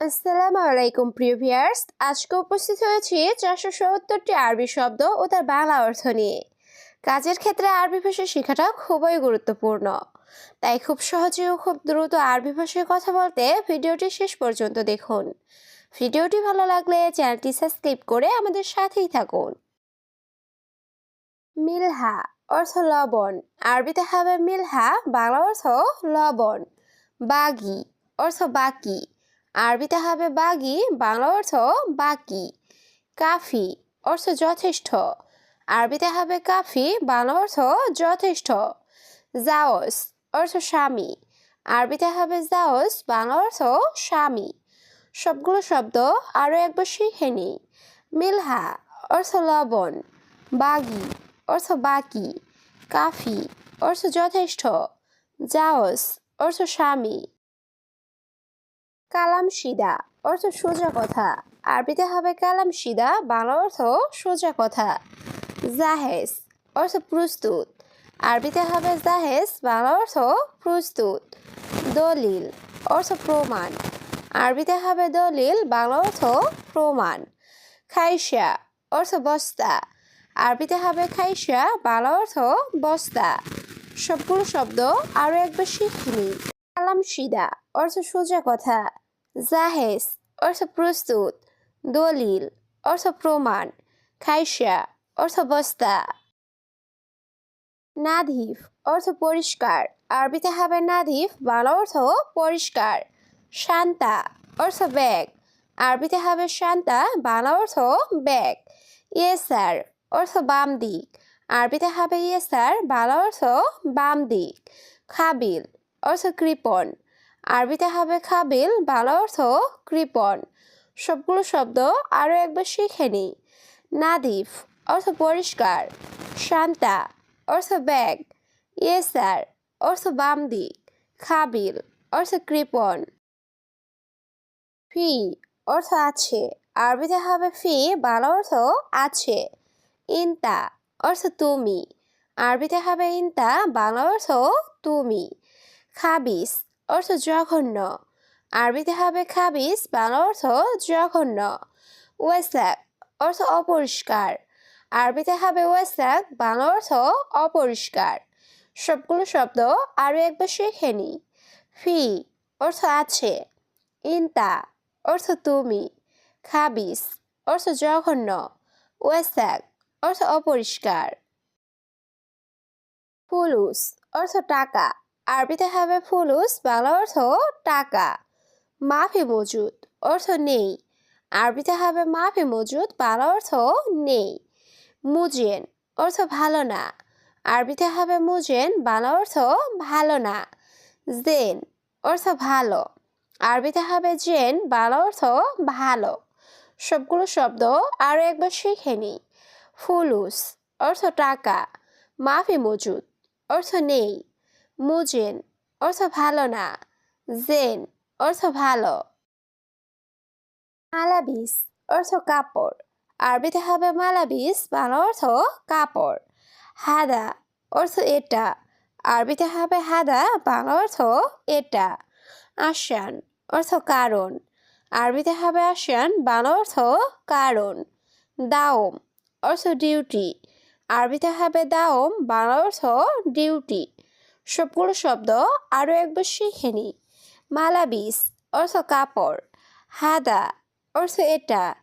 আসসালামু আলাইকুম, প্রিয় ভিয়ার্স আজকে উপস্থিত হয়েছি চারশো সত্তরটি আরবি শব্দ ও তার বাংলা অর্থ নিয়ে। কাজের ক্ষেত্রে আরবি ভাষা শেখাটা খুবই গুরুত্বপূর্ণ। তাই খুব সহজে ও খুব দ্রুত আরবি ভাষায় কথা বলতে ভিডিওটি শেষ পর্যন্ত দেখুন। ভিডিওটি ভালো লাগলে চ্যানেলটি সাবস্ক্রাইব করে আমাদের সাথেই থাকুন। মিলহা অর্থ লবণ। আরবিতে হবে মিলহা, বাংলা অর্থ লবণ। বাগি অর্থ বাকি। আরবিতে হবে বাগি, বাংলা অর্থ বাকি, কাফি অর্থ যথেষ্ট। আরবিতে হবে কাফি, বাংলা অর্থ যথেষ্ট। জাওস অর্থ স্বামী। আরবিতে হবে জাওস বাংলা অর্থ স্বামী। সবগুলো শব্দ আরও একবার শিখে নিই। মিলহা অর্থ লবণ, বাগি অর্থ বাকি, কাফি অর্থ যথেষ্ট জাওস অর্থ স্বামী। কালাম সিদা অর্থ সোজা কথা। আরবিতে হবে কালাম সিদা বাংলা অর্থ সোজা কথা। জাহেজ অর্থ প্রস্তুত। আরবিতে হবে জাহেজ বাংলা অর্থ প্রস্তুত। দলিল, অর্থ প্রমাণ। আরবিতে হবে দলিল, বাংলা অর্থ প্রমাণ। খাইসা অর্থ বস্তা। আরবিতে হবে খাইসা বাংলা অর্থ বস্তা। সবগুলো শব্দ আরও একবার শিখিনি কালাম সিদা অর্থ সোজা কথা। জাহেজ অর্থ প্রস্তুত দলিল অর্থ প্রমাণ খাইসা অর্থ বস্তা নাধিফ অর্থ পরিষ্কার আরবিতে হবে নাধিফ বাংলা অর্থ পরিষ্কার শান্তা অর্থ ব্যাগ আরবিতে হবে শান্তা বাংলা অর্থ ব্যাগ ইয়েসার অর্থ বাম দিক আরবিতে হবে ইয়েসার বাংলা অর্থ বাম দিক খাবিল অর্থ কৃপণ আরবিতে হবে খাবিল ভালো অর্থ কৃপণ সবগুলো শব্দ আরও একবার শিখে নিই। নাদিফ, অর্থ পরিষ্কার। শান্তা, অর্থ ব্যাগ। ইয়েসার, অর্থ বাম দিক। খাবিল, অর্থ কৃপণ ফি, অর্থ আছে। আরবিতে হবে ফি ভালো অর্থ আছে। ইনতা, অর্থ তুমি। আরবিতে হবে ইনতা, বাংলা অর্থ তুমি। খাবিস অর্থ জঘন্য। আরবিতে হবে খাবিস বাংলা অর্থ জঘন্য। ওয়েসাক অর্থ অপরিষ্কার। আরবিতে হবে ওয়েসাক বাংলা অর্থ অপরিষ্কার। সবগুলো শব্দ আরও একবার শিখে নি। ফি, অর্থ আছে। ইনতা, অর্থ তুমি। খাবিস অর্থ জঘন্য। ওয়েসাক অর্থ অপরিষ্কার। ফুলুস অর্থ টাকা। আরবিতে হবে ফুলুস, বাংলা অর্থ টাকা। মাফি মজুদ, অর্থ নেই। আরবিতে হবে মাফি মজুদ, বাংলা অর্থ নেই। মুজেন, অর্থ ভালো না। আরবিতে হবে মুজেন, বাংলা অর্থ ভালো না। জেন, অর্থ ভালো। আরবিতে হবে জেন, বাংলা অর্থ ভালো। সবগুলো শব্দ আরও একবার শিখে নিই। ফুলুস, অর্থ টাকা। মাফি মজুদ, অর্থ নেই। মুজেন, অর্থ ভালো না। জেন, অর্থ ভালো। মালাবিস, অর্থ কাপড়। আরবিতে হবে মালাবিস, বাংলা অর্থ কাপড়। হাদা, অর্থ এটা। আরবিতে হবে হাদা, বাংলা অর্থ এটা। আসান অর্থ কারণ। আরবিতে হবে আসান বাংলা অর্থ কারণ। দাওম, অর্থ ডিউটি। আরবিতে হবে দাওম, বাংলা অর্থ ডিউটি। সবগুলো শব্দ আরও একবার শিখে নিই মালাবিস, অর্থ কাপড়। হাদা, অর্থ এটা।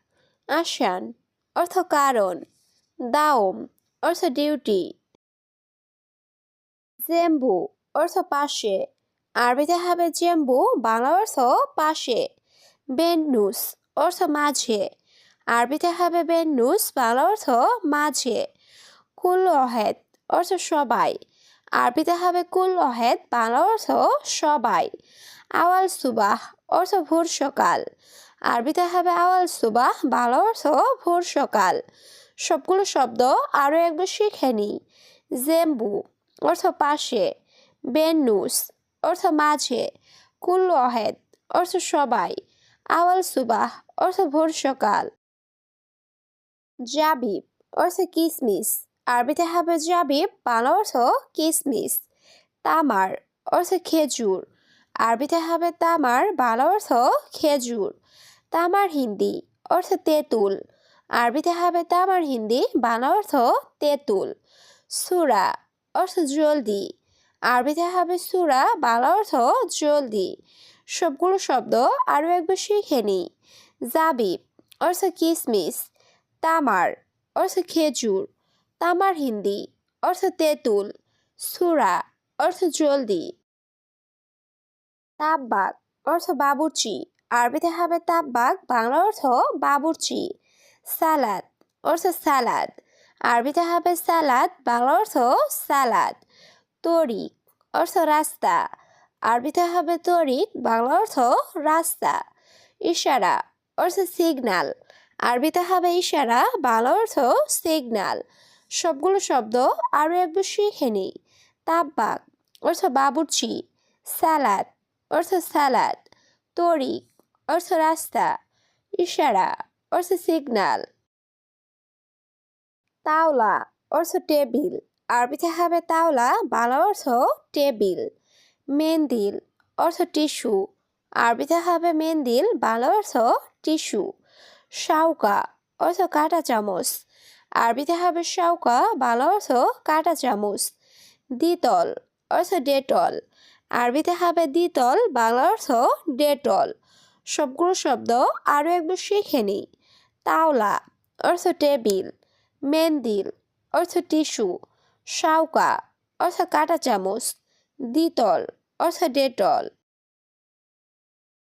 আসান, অর্থ কারণ। দাওম, অর্থ ডিউটি। জেম্বু, অর্থ পাশে। আরবিতে হবে জেম্বু, বাংলা অর্থ পাশে। বেন্নুস, অর্থ মাঝে। আরবিতে হবে বেন্নুস, বাংলা অর্থ মাঝে। কুল অহেদ অর্থ সবাই। আরবিতে হবে কুল অহেদ, বাংলা অর্থ সবাই। আওয়াল সুবাহ অর্থ ভোর সকাল। আরবিতে হবে আওয়াল সুবাহ, বাংলা অর্থ ভোর সকাল। সবগুলো শব্দ আরও একবার শিখে নিই। জেম্বু অর্থ পাশে। বেনুস অর্থ মাঝে। কুল অহেদ অর্থ সবাই। আওয়াল সুবাহ অর্থ ভোর সকাল। জাবিব অর্থ কিসমিস। আরবিতে হবে জাবিব বাংলা অর্থ কিসমিস। তামার অর্থ খেজুর। আরবিতে হবে তামার বাংলা অর্থ খেজুর। তামার হিন্দি অর্থ তেঁতুল। আরবিতে হবে তামার হিন্দি বাংলা অর্থ তেঁতুল। সুরা অর্থ জলদি। আরবিতে হবে সুরা বাংলা অর্থ জলদি। সবগুলো শব্দ আরও একবার শিখে নিই জাবিব অর্থ কিসমিস। তামার অর্থ খেজুর। তামার হিন্দি, অর্থ তেঁতুল, সুরা, অর্থ জলদি। তাব্বাক অর্থ বাবুর্চি। আরবিতে হবে তাব্বাক বাংলা অর্থ বাবুর্চি। সালাদ, অর্থ সালাদ। আরবিতে হবে সালাদ, বাংলা অর্থ সালাদ। তরিক, অর্থ রাস্তা। আরবিতে হবে তরিক, বাংলা অর্থ রাস্তা। ইশারা, অর্থ সিগনাল আরবিতে হবে ইশারা, বাংলা অর্থ সিগনাল সবগুলো শব্দ আরও একবার শিখে নিই তাব্বাক অর্থ বাবুর্চি সালাদ অর্থ সালাদ তরিক, অর্থ রাস্তা। ইশারা, অর্থ সিগনাল। তাওলা, অর্থ টেবিল। আরবিতে হবে তাওলা, বাংলা অর্থ টেবিল। মেন্দিল, অর্থ টিস্যু। আরবিতে হবে মেন্দিল, বাংলা অর্থ টিস্যু। শাউকা অর্থ কাঁটা চামচ। আরবিতে হবে শাউকা বাংলা অর্থ কাঁটা চামচ। দ্বিতল অর্থ ডেটল। আরবিতে হবে দ্বিতল, বাংলা অর্থ ডেটল। সবগুলো শব্দ আরও একবার শিখে নিই। তাওলা অর্থ টেবিল। মেন্দিল অর্থ টিস্যু। শাউকা অর্থ কাঁটা চামচ। দ্বিতল অর্থ ডেটল।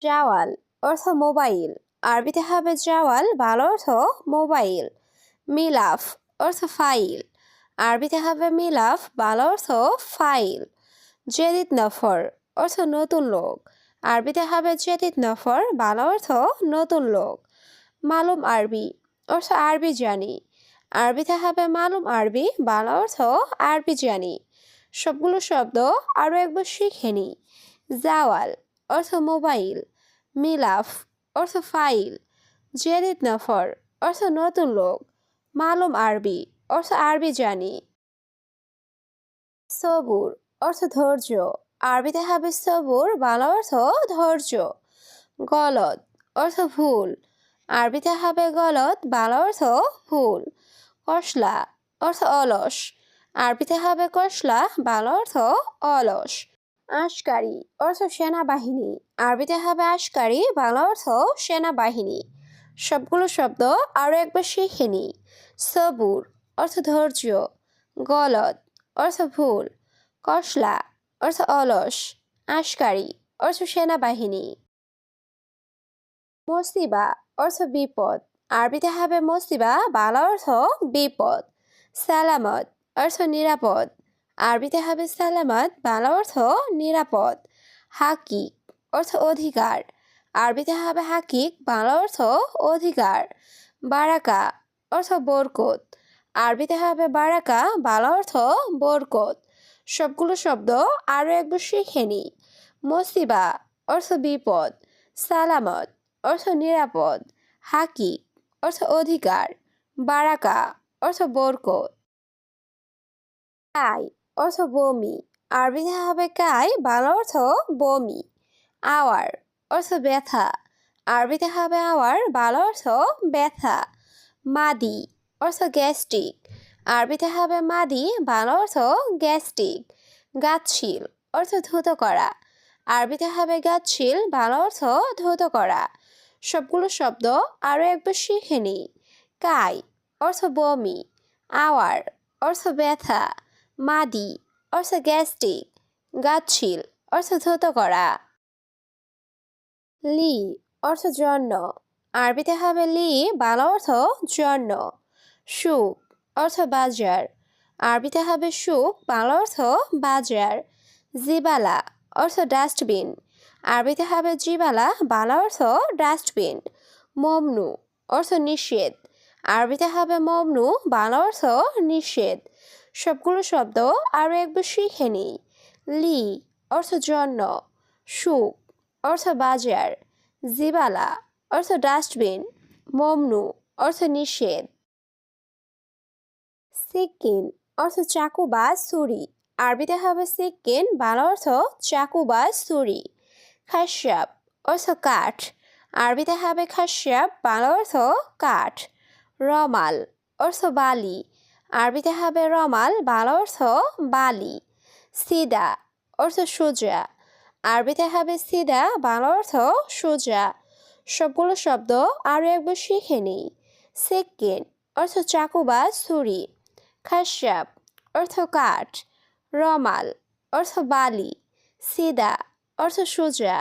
জাওয়াল অর্থ মোবাইল। আরবিতে হবে জাওয়াল, বাংলা অর্থ মোবাইল। মিলাফ, অর্থ ফাইল। আরবিতে হবে মিলাফ, বাংলা অর্থ ফাইল। জেদিদ নফর, অর্থ নতুন লোক। আরবিতে হবে জেদিদ নফর, বাংলা অর্থ নতুন লোক। মালুম আরবি, অর্থ আরবি জানি। আরবিতে হবে মালুম আরবি, বাংলা অর্থ আরবি জানি। সবগুলো শব্দ আরও একবার শিখে নিই। জাওয়াল, অর্থ মোবাইল। মিলাফ, অর্থ ফাইল। জেদিদ নফর, অর্থ নতুন লোক। মালুম আরবি, অর্থ আরবি জানি। সবুর, অর্থ ধৈর্য। আরবিতে হবে সবুর, বাংলা অর্থ ধৈর্য। গলত অর্থ ভুল। আরবিতে হবে গলত বাংলা অর্থ ভুল। কসলা, অর্থ অলস। আরবিতে হবে কসলা, বাংলা অর্থ অলস। আশকারি, অর্থ সেনাবাহিনী। আরবিতে হবে আশকারি, বাংলা অর্থ সেনাবাহিনী। সবগুলো শব্দ আরও একবার শিখে নিই। সবুর অর্থ ধৈর্য, গলদ অর্থ ভুল, কসলা অর্থ অলস, আশকারি অর্থ সেনাবাহিনী। মসিবা অর্থ বিপদ, আরবিতে হবে মসিবা, বাংলা অর্থ বিপদ। সালামত অর্থ নিরাপদ, আরবিতে হবে সালামত, বাংলা অর্থ নিরাপদ। হাকি অর্থ অধিকার আরবিতে হবে হাকিক, বাংলা অর্থ অধিকার। বারাকা অর্থ বরকত। আরবিতে হবে বারাকা, বাংলা অর্থ বরকত। সবগুলো শব্দ আরও একবার শিখে নিই মসিবা অর্থ বিপদ। সালামত অর্থ নিরাপদ। হাকিক অর্থ অধিকার। বারাকা অর্থ বরকত। কাই অর্থ বমি। আরবিতে হবে কাই, বাংলা অর্থ বমি। আওয়ার অর্থ ব্যথা। আরবিতে হবে আওয়ার, বাংলা অর্থ ব্যথা। মাদি অর্থ গ্যাস্ট্রিক। আরবিতে হবে মাদি, বাংলা অর্থ গ্যাস্ট্রিক। গাছশীল অর্থ ধুত করা। আরবিতে হবে গাছশীল বাংলা অর্থ ধুত করা। সবগুলো শব্দ আরও একবার শিখে নিই। কাই অর্থ বমি। আওয়ার অর্থ ব্যথা। মাদি অর্থ গ্যাস্ট্রিক। গাছশীল অর্থ ধুত করা। লি অর্থ জন্য। আরবিতে হবে লি, বাংলা অর্থ জন্য। সুখ অর্থ বাজার। আরবিতে হবে সুখ, বাংলা অর্থ বাজার। জিবালা অর্থ ডাস্টবিন। আরবিতে হবে জিবালা, বাংলা অর্থ ডাস্টবিন। মমনু অর্থ নিষেধ। আরবিতে হবে মমনু, বাংলা অর্থ নিষেধ। সবগুলো শব্দ আরও একবার শিখে নিই। লি অর্থ জন্য। সুখ অর্থ বাজার, জিবালা, অর্থ ডাস্টবিন, মমনু, অর্থ নিষেধ। সিকিন অর্থ চাকু বা ছুরি। আরবিতে হবে সিকিন বাংলা অর্থ চাকু বা ছুরি। খাস্যাব অর্থ কাঠ। আরবিতে হবে খাস্যাব বাংলা অর্থ কাঠ। রমাল, অর্থ বালি। আরবিতে হবে রমাল, বাংলা অর্থ বালি। সিদা, অর্থ সোজা। আরবিতে হবে সিদা, বাংলা অর্থ সোজা। সবগুলো শব্দ আরও একবার শিখে নিই। সেকেন অর্থ চাকু বা ছুরি। খাসাব অর্থ কাঠ। রমাল, অর্থ বালি। সিদা, অর্থ সোজা।